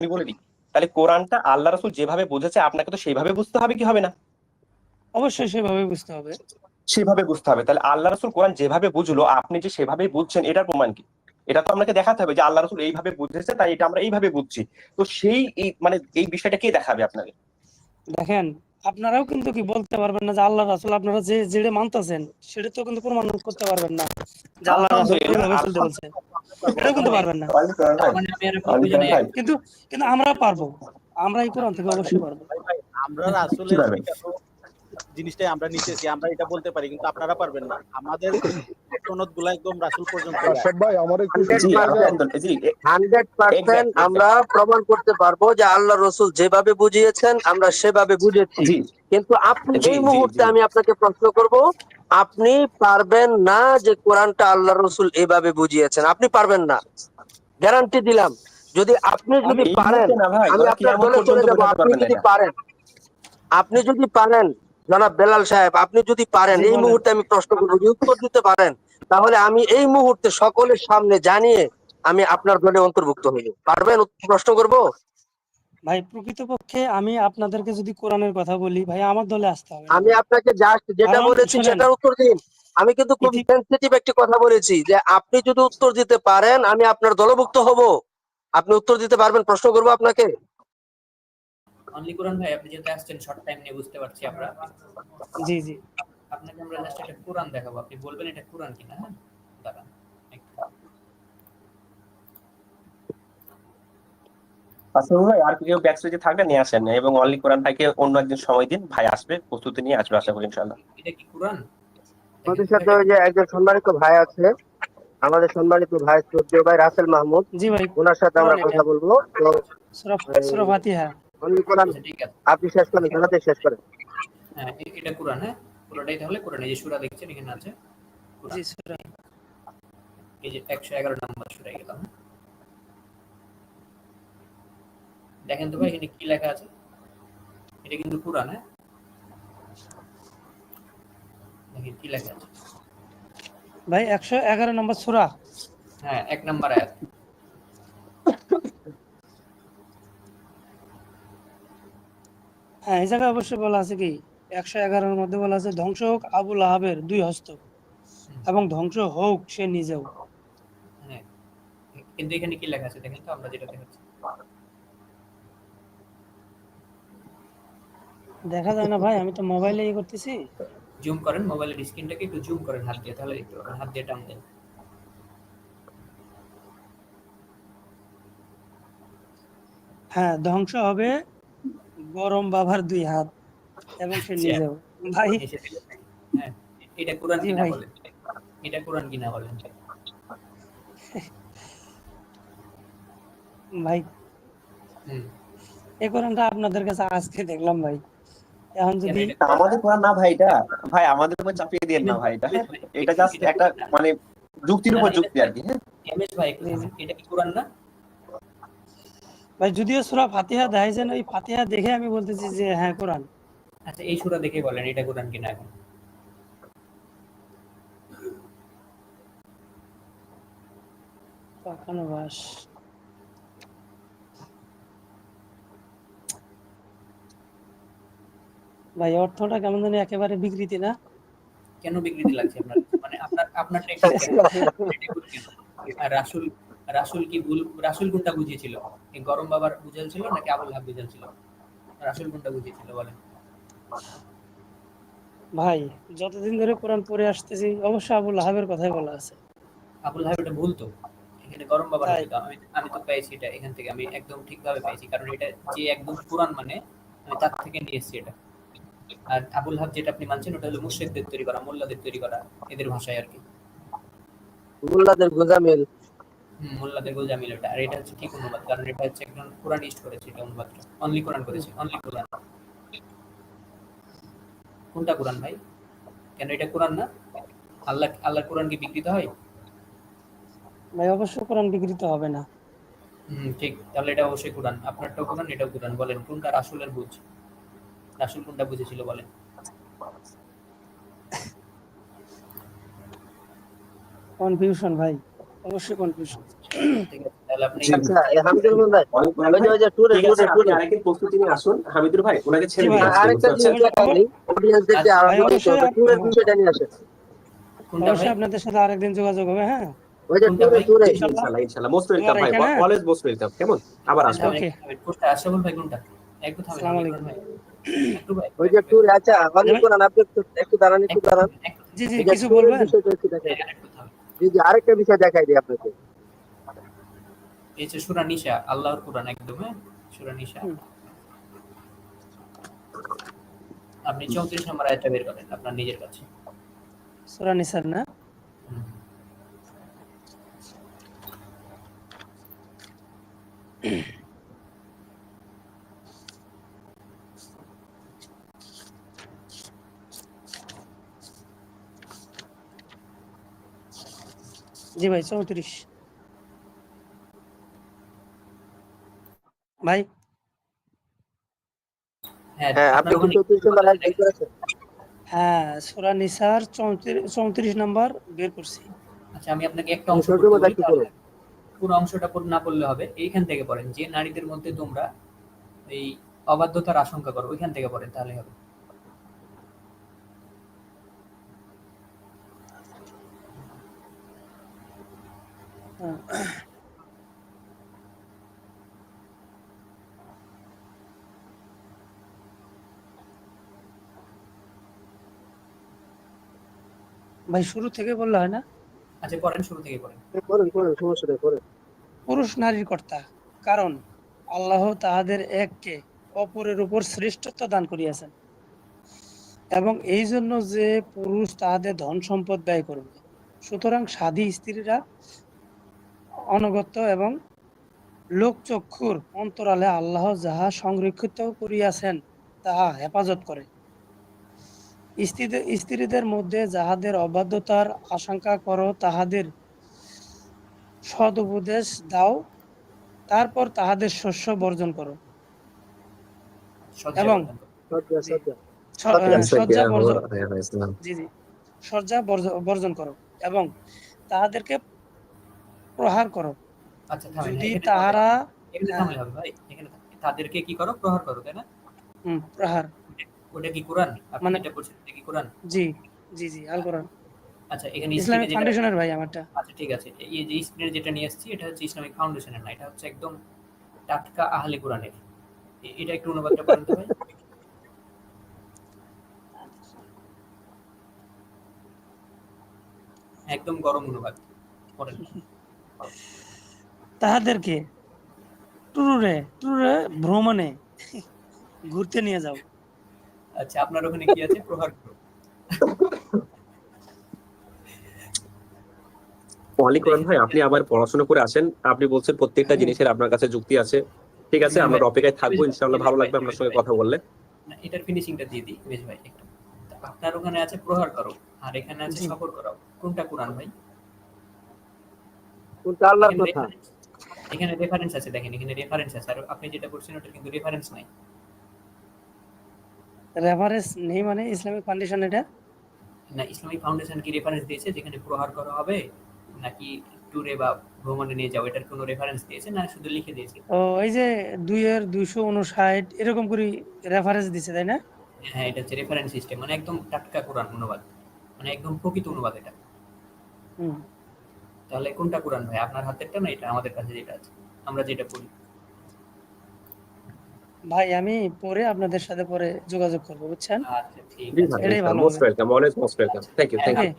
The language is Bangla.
আমি বলে দিই। তাহলে কোরআনটা আল্লাহ রসুল যেভাবে বুঝেছে আপনাকে তো সেইভাবে বুঝতে হবে কি হবে না? অবশ্যই সেভাবে বুঝতে হবে। সেভাবে বুঝতে হবে। তাহলে আল্লাহ রসুল কোরআন যেভাবে বুঝলো আপনি যে সেভাবে বুঝছেন এটার প্রমাণ কি? এটা তো আপনাকে দেখাতে হবে যে আল্লাহ রসুল এইভাবে বুঝেছে তাই এটা আমরা এইভাবে বুঝছি। তো সেই মানে এই বিষয়টা কে দেখাবে আপনাকে? দেখেন আপনারাও কিন্তু কি বলতে পারবেন না যে আল্লাহ রাসুল আপনারা যে যেটা মানতেছেন সেটা তো কিন্তু প্রমাণ করতে পারবেন না। যে আল্লাহ রাসুল কীভাবে চলতে বলছে এটাও কিন্তু পারবেন না। মানে কিন্তু কিন্তু আমরা পারব আমরা এই কোরআন থেকে অবশ্যই পারব। আমরা আসলে জিনিসটাই আমরা নিতেছি আমরা এটা বলতে পারি কিন্তু আপনারা পারবেন না। আমাদের সনদ একদম রাসুল পর্যন্ত আশরাফ ভাই আমার একটু জি প্রমাণ করতে পারব যে আল্লাহ রসুল যেভাবে বুঝিয়েছেন আমরা সেভাবে বুঝেছি। কিন্তু আপনি এই মুহূর্তে আমি আপনাকে প্রশ্ন করব আপনি পারবেন না যে কোরআনটা আল্লাহ রসুল এভাবে বুঝিয়েছেন? আপনি পারবেন না। গ্যারান্টি দিলাম। যদি আপনি যদি পারেন আমি আপনার দলে চলে পর্যন্ত যাব আপনি যদি পারেন। আপনি যদি পারেন জনাব বেলাল সাহেব আপনি যদি পারেন এই মুহূর্তে আমি প্রশ্ন যদি উত্তর দিতে পারেন তাহলে আমি এই মুহূর্তে সকলের সামনে জানিয়ে আমি আপনার দলে অন্তর্ভুক্ত হইব পারবেন প্রশ্ন করব? ভাই প্রকৃতপক্ষে আমি আপনাদেরকে যদি কোরআনের কথা বলি ভাই আমার দলে আসতে হবে। আমি আপনাকে জাস্ট যেটা বলেছি সেটার উত্তর দিন। আমি কিন্তু খুব সেনসিটিভ একটি কথা বলেছি যে আপনি যদি উত্তর দিতে পারেন আমি আপনার দলভুক্ত হব। আপনি উত্তর দিতে পারবেন? প্রশ্ন করব আপনাকে। অনলি কোরআন ভাই আপনি যেহেতু আসছেন শর্ট টাইম নিয়ে বুঝতে পারছি আমরা। জি জি। আপনাকে আমরা জাস্ট একটা কোরআন দেখাবো। আপনি বলবেন এটা কোরআন কিনা? হ্যাঁ দাঁড়ান আসলে ভাই আর কেউ ব্যাক স্টেজে থাকলে নিয়ে আসেন এবং অনলি কোরআন ভাইকে অন্য একদিন সময় দিন ভাই আসবে প্রস্তুতি নিয়ে আসবে আশা করি ইনশাল্লাহ এটা কি কোরআন আমাদের সাথে ওই যে একজন সম্মানিত ভাই আছে। আমাদের সম্মানিত ভাই শ্রদ্ধেয় ভাই রাসেল মাহমুদ। জি ভাই ওনার সাথে আমরা কথা বলব। তো সূরা সূরা ফাতিহা আচ্ছা, আপনি শেষ করেন জানাতে শেষ করেন। হ্যাঁ এটা কোরআন হ্যাঁ? পুরোটাই তাহলে কোরআন এই যে সূরা দেখছেন এখানে আছে? জি সূরা। এই যে একশো এগারো নম্বর সূরায় গেলাম? দেখেন তো ভাই এখানে কি লেখা আছে? এটা কিন্তু কোরআন হ্যাঁ? দেখেন কি লেখা আছে? ভাই একশো এগারো নম্বর সূরা। হ্যাঁ এক নম্বর আয়াত। হ্যাঁ এই জায়গায় অবশ্যই বলা আছে কি একশো এগারোর মধ্যে বলা আছে ধ্বংস হোক আবুল আহাবের দুই হস্ত এবং ধ্বংস হোক সে নিজেও। হ্যাঁ কিন্তু এখানে কি লেখা আছে দেখেন তো আমরা যেটা দেখাচ্ছি। দেখা যায় না ভাই আমি তো মোবাইলে ইয়ে করতেছি। জুম করেন মোবাইলের স্ক্রিনটাকে একটু জুম করেন হাত দিয়ে তাহলে দেখতে পাবেন হাত দিয়ে টান দেন। হ্যাঁ ধ্বংস হবে গরম বাবার দুই হাত এবং সে আচ্ছা। নিজেও। ভাই? হ্যাঁ এটা কোরআন কিনা বলেন এটা কোরআন কিনা বলেন ভাই। এই কোরআনটা আপনাদের কাছে আজকে দেখলাম ভাই। এখন যদি আমাদের কোরআন না ভাই এটা ভাই আমাদের উপর চাপিয়ে দিয়ে না ভাই এটা? এটা জাস্ট একটা মানে যুক্তির উপর যুক্তি আর কি হ্যাঁ? এমএস ভাই এটা কি কোরআন না? ভাই যদিও সূরা ফাতিহা দেখাইছেন ওই ফাতিহা দেখে আমি বলতেছি যে হ্যাঁ কোরআন। আচ্ছা এই সূরা দেখে বলেন এটা কোরআন কিনা এখন? বাস। ভাই অর্থটা কেমন জানি একেবারে বিকৃতি না? কেন বিকৃতি লাগছে আপনার? মানে আপনার আপনার আর রাসূল রাসূল কি ভুল রাসূল কোনটা বুঝিয়েছিল? এই গরম বাবার বুঝাইছিল নাকি আবুল হাব বুঝাইছিল রাসূল কোনটা বুঝিয়েছিল বলেন। ভাই যতদিন ধরে কোরআন পড়ে আসতেছি অবশ্যই আবুল আহাবের কথাই বলা আছে। আবুল হাব এটা ভুল তো। এখানে গরম বাবার। আমি আমি তো পেয়েছি এটা এখান থেকে আমি একদম ঠিকভাবে পেয়েছি। কারণ এটা যে একদম পুরান মানে আমি তার থেকে নিয়ে এসেছি এটা। আর আবুল হাব যেটা আপনি মানছেন ওটা হলো মুশরিকদের তৈরি করা মোল্লাদের তৈরি করা এদের ভাষায় আর কি। মোল্লাদের গোজামিল। মোল্লাদের গোজামিল এটা আর এটা হচ্ছে ঠিক অনুবাদ কারণ এটা হচ্ছে একজন কোরআনিস্ট করেছে এটা অনুবাদটা। অনলি কোরআন করেছে অনলি কোরআন কোনটা কোরআন ভাই? কেন এটা কোরআন না? আল্লাহ আল্লাহর কোরআন কি বিকৃত হয়? ভাই অবশ্যই কোরআন বিকৃত হবে না। হুম ঠিক। তাহলে এটা অবশ্যই কোরআন আপনারটাও কোরআন এটাও কোরআন বলেন কোনটা রাসূলের বুঝ? রাসূল কোনটা বুঝেছিল বলেন। কনফিউশন ভাই। অবশ্যই কনফিউশন। আচ্ছা হামিদুর ভাই ওনাকে ছেড়ে আপনাদের সাথে আরেকদিন যোগাযোগ হবে হ্যাঁ। ওই যে কোনটা ট্যুরে ভাই? ট্যুরে ইনশাআল্লাহ ইনশাআল্লাহ মোস্ট ওয়েলকাম ভাই অলওয়েজ মোস্ট ওয়েলকাম কেমন? আবার আসবেন. কোনটা? ভাই কোনটা? একটু থামেন আসসালামু আলাইকুম। ভাই। ওই যে ট্যুরে আচ্ছা আপনি একটু- একটু দাঁড়ান একটু দাঁড়ান। জি জি কিছু বলবেন? জি আরেকটা বিষয় দেখাই দিই আপনাকে। এই যে সূরা নিসা আল্লাহর কোরআন একদম হ্যাঁ? সূরা নিসা আপনি 34 নম্বর আয়াতটা বের করেন আপনার নিজের কাছে। সূরা নিসার না? হুম। জি ভাই চৌত্রিশ। ভাই? হ্যাঁ হ্যাঁ চৌত্রিশ নম্বর বের করেছেন হ্যাঁ সূরা নিসার চৌত্রিশ চৌত্রিশ নাম্বার বের করছি। আচ্ছা আমি আপনাকে একটা অংশ। পুরো অংশটা না পড়লে হবে। এইখান থেকে পড়েন যে নারীদের মধ্যে তোমরা এই অবাধ্যতার আশঙ্কা করো ওইখান থেকে পড়েন তাহলে হবে। ভাই শুরু থেকে বললে হয় না? আচ্ছা পড়েন শুরু থেকে পড়েন করেন করেন সমস্যা নেই করেন। পুরুষ নারীর কর্তা কারণ আল্লাহ তাহাদের এককে অপরের উপর শ্রেষ্ঠত্ব দান করিয়াছেন। এবং এই জন্য যে পুরুষ তাহাদের ধন সম্পদ ব্যয় করবে সুতরাং সাধী স্ত্রীরা অনগত্য এবং লোকচক্ষুর অন্তরালে আল্লাহ যাহা সংরক্ষিত করিয়াছেন তাহা হেফাজত করে। স্ত্রীদের মধ্যে যাহাদের অবাধ্যতার আশঙ্কা করো তাহাদের সদ উপদেশ দাও তারপর তাহাদের শস্য বর্জন করো। এবং সজ্জা বর্জন করো এবং তাহাদেরকে প্রহার করো। আচ্ছা যদি তাহারা এখানে থামেন। তাদেরকে কি করো? প্রহার করো তাই না? হুম, প্রহার। ওটা কি কোরআন? মানে- এটা এটা কি কোরআন? জি জি জি আল কোরআন। আচ্ছা এখানে ইসলামিক ফাউন্ডেশনের ভাই আমারটা। আচ্ছা ঠিক আছে। এই যে স্ক্রিনে যেটা নিয়ে আসছি এটা হচ্ছে ইসলামিক ফাউন্ডেশনের না এটা হচ্ছে একদম টাটকা আহলে কোরআনের। এটা একটু অনুবাদটা করেন তো ভাই। একদম গরম অনুবাদ। করেন তাহাদেরকে টুরুরে টুরুরে ভ্রমণে ঘুরতে নিয়ে যাও। আচ্ছা আপনার ওখানে কি আছে? প্রহার ভাই আপনি আবার পড়াশোনা করে আসেন। আপনি বলছেন প্রত্যেকটা জিনিসের আপনার কাছে যুক্তি আছে। ঠিক আছে আমরা অপেক্ষায় থাকব ইনশাআল্লাহ ভালো লাগবে আপনার সঙ্গে কথা বললে। না এটার ফিনিশিংটা দিয়ে দিই। বেশ ভাই একটু। আপনার ওখানে আছে প্রহার করো। আর এখানে আছে সফর করো কোনটা কোরআন ভাই? কোনটা আল্লাহর কথা। এখানে রেফারেন্স আছে দেখেন এখানে রেফারেন্স আছে। আর আপনি যেটা করছেন ওটা কিন্তু রেফারেন্স নাই। রেফারেন্স নেই মানে ইসলামিক ফাউন্ডেশন এটা? না ইসলামিক ফাউন্ডেশন কি রেফারেন্স দিয়েছে? যেখানে প্রহার করা হবে নাকি ট্যুরে বা ভ্রমণে নিয়ে যাও এটার কোনো রেফারেন্স দিয়েছে? না শুধু লিখে দিয়েছে। ও এই যে দুইয়ের দুইশো উনষাট এরকম করে রেফারেন্স দিছে তাই না? হ্যাঁ এটা হচ্ছে রেফারেন্স সিস্টেম মানে একদম টাটকা কোরআন অনুবাদ। মানে একদম প্রকৃত অনুবাদ এটা। হুম। তাহলে কোনটা কোরআন ভাই? আপনার হাতেরটা না এটা? আমাদের কাছে যেটা আছে। আমরা যেটা পড়ি। ভাই আমি পরে আপনাদের সাথে পরে যোগাযোগ করব বুঝছেন? আচ্ছা ঠিক আছে। এটাই ভালো most welcome always most welcome thank you thank you.